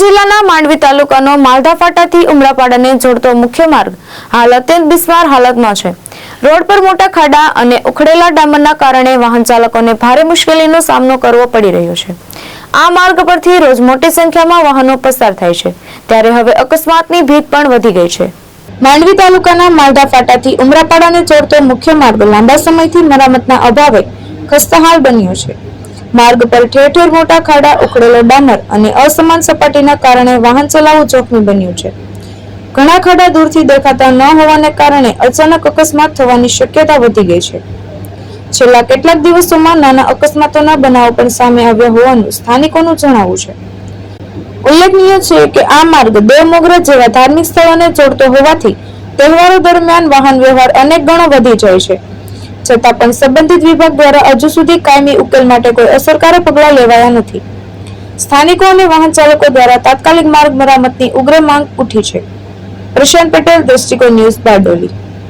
જિલ્લાના માંડવી તાલુકાનો માલધા ફાટાથી ઉમરાપાડાને જોડતો મુખ્ય માર્ગ, હાલ અત્યંત બિસ્માર હાલતમાં છે. રોડ પર મોટા ખાડા અને ઉખડેલા ડામરના કારણે વાહન ચાલકોને ભારે મુશ્કેલીનો સામનો કરવો પડી રહ્યો છે. આ માર્ગ પરથી રોજ મોટી સંખ્યામાં વાહનો પસાર થાય છે. ત્યારે હવે અકસ્માતની ભીત પણ વધી ગઈ છે. માંડવી તાલુકાના માલધા ફાટાથી ઉમરાપાડાને જોડતો મુખ્ય માર્ગ લાંબા સમયથી મરામતના અભાવે ખસ્તાહાલ બન્યો છે. માર્ગ પર ઠેર ઠેર મોટા ખાડા ઉખડેલો ડામર અને અસમાન સપાટીના કારણે વાહન ચલાવવું જોખમી બન્યું છે. ઘણા ખાડા દૂરથી દેખાતા ન હોવાને કારણે અચાનક અકસ્માત થવાની શક્યતા વધી ગઈ છે. છેલ્લા કેટલાક દિવસોમાં નાના અકસ્માતોના બનાવો પણ સામે આવ્યા હોવાનું સ્થાનિકોનું જણાવવું છે. ઉલ્લેખનીય છે કે આ માર્ગ દેવ મોગરા જેવા ધાર્મિક સ્થળોને જોડતો હોવાથી, તહેવારો દરમિયાન વાહન વ્યવહાર અનેક ગણો વધી જાય છે. છતાં પણ સંબંધિત વિભાગ દ્વારા હજુ સુધી કાયમી ઉકેલ માટે કોઈ અસરકારક પગલાં લેવાયા નથી. સ્થાનિકો અને વાહન ચાલકો દ્વારા તાત્કાલિક માર્ગ મરામતની ઉગ્ર માંગ ઉઠી છે. પ્રશાંત પટેલ દ્રષ્ટિકોણ ન્યૂઝ બારડોલી.